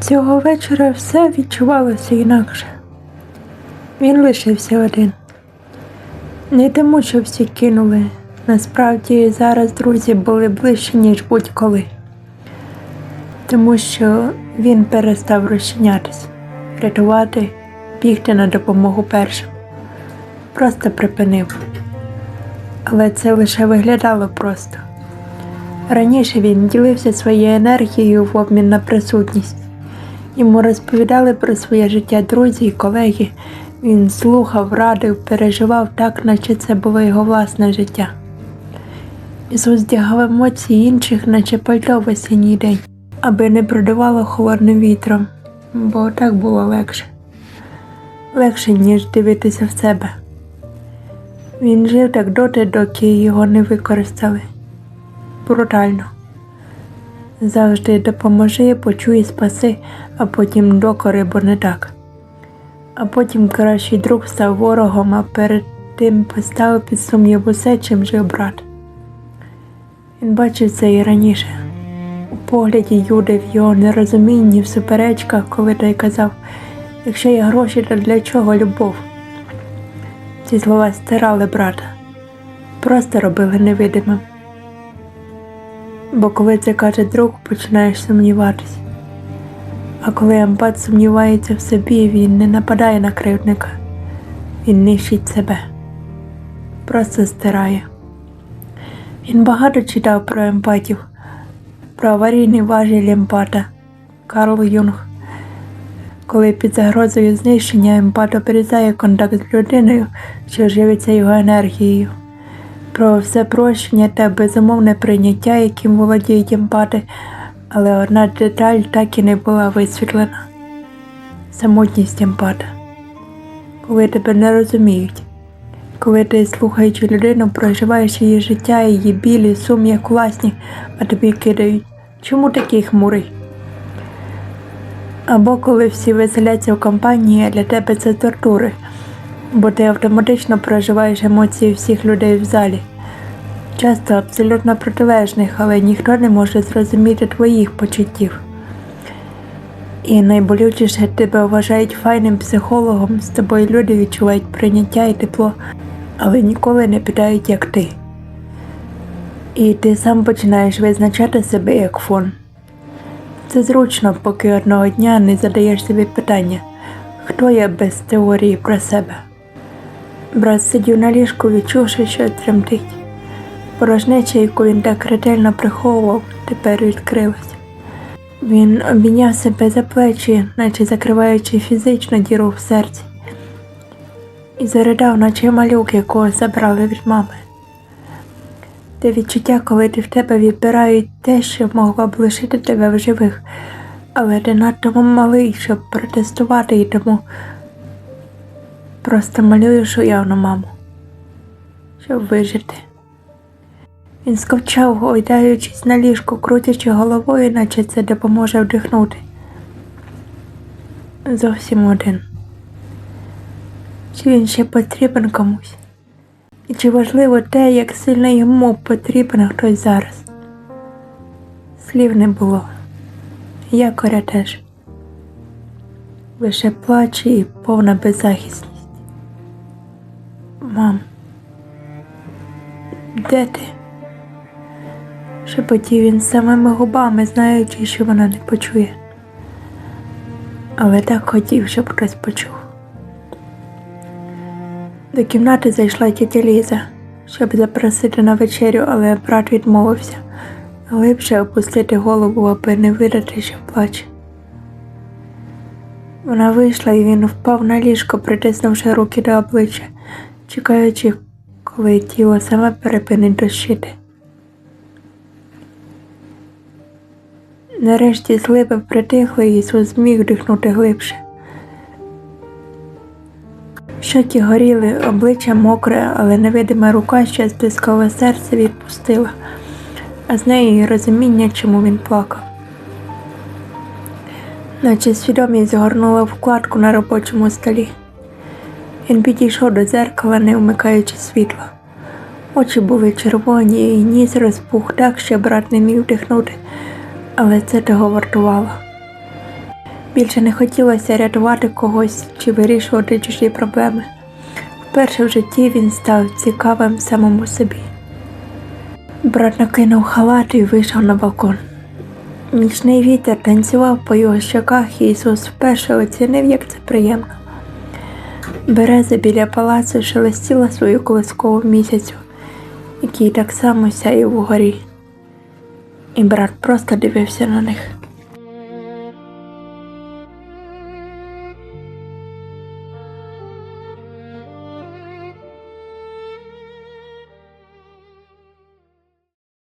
Цього вечора все відчувалося інакше. Він лишився один. Не тому, що всі кинули. Насправді зараз друзі були ближче, ніж будь-коли. Тому що він перестав розчинятись, рятувати, бігти на допомогу першим. Просто припинив. Але це лише виглядало просто. Раніше він ділився своєю енергією в обмін на присутність. Йому розповідали про своє життя друзі і колеги. Він слухав, радив, переживав так, наче це було його власне життя. Ісус здягав емоції інших, наче пальто в осінній день, аби не продувало холодним вітром, бо так було легше. Легше, ніж дивитися в себе. Він жив так доти, доки його не використали. Брутально. Завжди допоможи, почуй, спаси, а потім докори, бо не так. А потім кращий друг став ворогом, а перед тим поставив під сумнів усе, чим жив брат. Він бачив це і раніше. У погляді Юди в його нерозумінні, в суперечках, коли той казав, якщо є гроші, то для чого любов? Ці слова стирали брата, просто робили невидимим. Бо коли це каже друг, починаєш сумніватись. А коли емпат сумнівається в собі, він не нападає на кривдника, він нищить себе, просто стирає. Він багато читав про емпатів, про аварійний важіль емпата Карл Юнг. Коли під загрозою знищення емпат обрізає контакт з людиною, що живиться його енергією про все прощення та безумовне прийняття, яким володіють емпати, але одна деталь так і не була висвітлена самотність емпата. Коли тебе не розуміють, коли ти, слухаючи людину, проживаєш її життя, її білі, сум як власні, а тобі кидають. Чому такий хмурий? Або коли всі веселяться в компанії, а для тебе це тортури бо ти автоматично проживаєш емоції всіх людей в залі. Часто абсолютно протилежних, але ніхто не може зрозуміти твоїх почуттів. І найболючіше тебе вважають файним психологом, з тобою люди відчувають прийняття і тепло, але ніколи не питають, як ти. І ти сам починаєш визначати себе як фон. Це зручно, поки одного дня не задаєш собі питання, хто я без теорії про себе. Брат сидів на ліжку, відчувши, що тремтить. Порожнеча, яку він так ретельно приховував, тепер відкрилась. Він обійняв себе за плечі, наче закриваючи фізичну діру в серці, і заридав, наче малюк, якого забрали від мами. Те відчуття, коли ти в тебе відбирають те, що могло б лишити тебе в живих, але ти надто малий, щоб протестувати і тому Просто малюєш уявну маму, щоб вижити. Він сковчав, гойдаючись на ліжку, крутячи головою, наче це допоможе вдихнути. Зовсім один. Чи він ще потрібен комусь? І чи важливо те, як сильно йому потрібен хтось зараз? Слів не було. Я коря теж. Лише плач і повна беззахисність. Мам, де ти? Шепотів він самими губами, знаючи, що вона не почує. Але так хотів, щоб хтось почув. До кімнати зайшла тітя Ліза, щоб запросити на вечерю, але брат відмовився глибше опустити голову, аби не видати, що плаче. Вона вийшла і він впав на ліжко, притиснувши руки до обличчя чекаючи, коли тіло саме перепинить дощити. Нарешті зливи притихли Ісус зміг дихнути глибше. Щоки горіли, обличчя мокре, але невидима рука, що стискала серце, відпустила, а з нею і розуміння, чому він плакав. Наче свідомість згорнула вкладку на робочому столі. Він підійшов до дзеркала, не вмикаючи світла. Очі були червоні, і ніс розпух так, що брат не міг вдихнути, але це того вартувало. Більше не хотілося рятувати когось чи вирішувати чужі проблеми. Вперше в житті він став цікавим самому собі. Брат накинув халат і вийшов на балкон. Нічний вітер танцював по його щоках, і Ісус вперше оцінив, як це приємно. Береза біля палацу шелестіла свою колискову місяцю, який так само сяяв угорі. І брат просто дивився на них.